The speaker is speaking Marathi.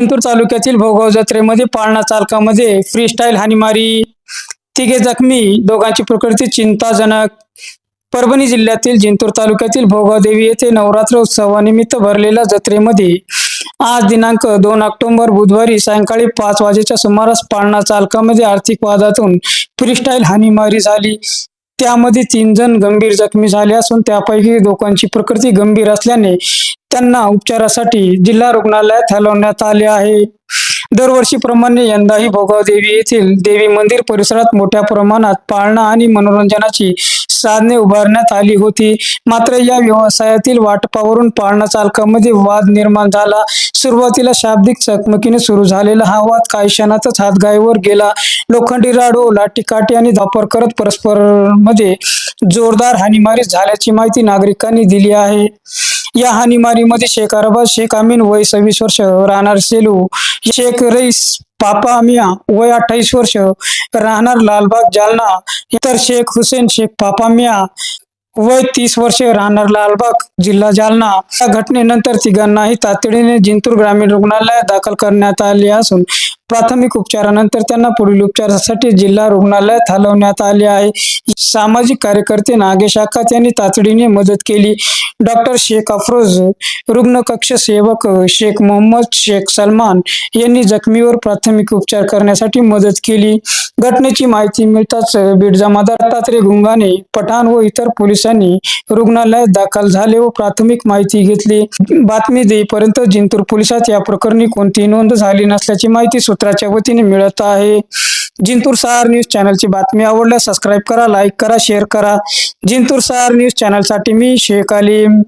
जिंतूर तालुक्यातील भोगाव जत्रेमध्ये पाळणा चालकामध्ये फ्रीस्टाईल हानीमारी तिघे जखमी दोघांची प्रकृती चिंताजनक. परभणी जिल्ह्यातील जिंतूर तालुक्यातील भोगाव देवी येथे नवरात्र उत्सवानिमित्त भरलेल्या जत्रेमध्ये आज दिनांक दोन ऑक्टोबर बुधवारी सायंकाळी पाच वाजेच्या सुमारास पाळणा चालकामध्ये आर्थिक वादातून फ्रीस्टाईल हानीमारी झाली. त्यामध्ये तीन जण गंभीर जखमी झाले असून त्यापैकी दोघांची प्रकृती गंभीर असल्याने त्यांना उपचारासाठी जिल्हा रुग्णालयात हलवण्यात आले आहे. दरवर्षीप्रमाणे यंदाही भोगाव देवी येथील देवी मंदिर परिसरात मोठ्या प्रमाणात पाळणा आणि मनोरंजनाची साधने उभारण्यात आली होती. मात्र या व्यवसायातील वाटपावरून पाळणा चालकामध्ये वाद निर्माण झाला. सुरुवातीला शाब्दिक चकमकीने सुरू झालेला हा वाद काही क्षणातच हातगाईवर गेला. लोखंडी राडो लाठीकाठी आणि धापर करत परस्परमध्ये जोरदार हानीमारी झाल्याची माहिती नागरिकांनी दिली आहे. या हानीमारीमध्ये शेख अरबाज शेख अमीन वय सव्वीस वर्ष राहणार सेलू शेख रईस पापा मिया वय अठ्ठावीस वर्ष राहणार लालबाग जालना इतर शेख हुसेन शेख पापा मिया वय तीस वर्ष राहणार लालबाग जिल्हा जालना. या घटनेनंतर तिघांनाही तातडीने जिंतूर ग्रामीण रुग्णालयात दाखल करण्यात आले असून प्राथमिक उपचारानंतर त्यांना पुढील उपचारासाठी जिल्हा रुग्णालयात हलवण्यात आले आहे. सामाजिक कार्यकर्ते नागेश आकात यांनी तातडीने मदत केली. डॉक्टर शेख अफरोज रुग्ण कक्ष सेवक शेख मोहम्मद शेख सलमान यांनी जखमीवर प्राथमिक उपचार करण्यासाठी मदत केली. घटनेची माहिती मिळताच बीड जमादार तात्रे गुंगाने पठाण व इतर पोलिसांनी रुग्णालयात दाखल झाले व प्राथमिक माहिती घेतली. बातमी देईपर्यंत जिंतूर पोलिसात या प्रकरणी कोणतीही नोंद झाली नसल्याची माहिती सूत्राच्या वतीने मिळत आहे. जिंतूर सहार न्यूज चॅनलची बातमी आवडल्या सबस्क्राईब करा लाईक करा शेअर करा. जिंतूर सहार न्यूज चॅनलसाठी मी शेख अलीम.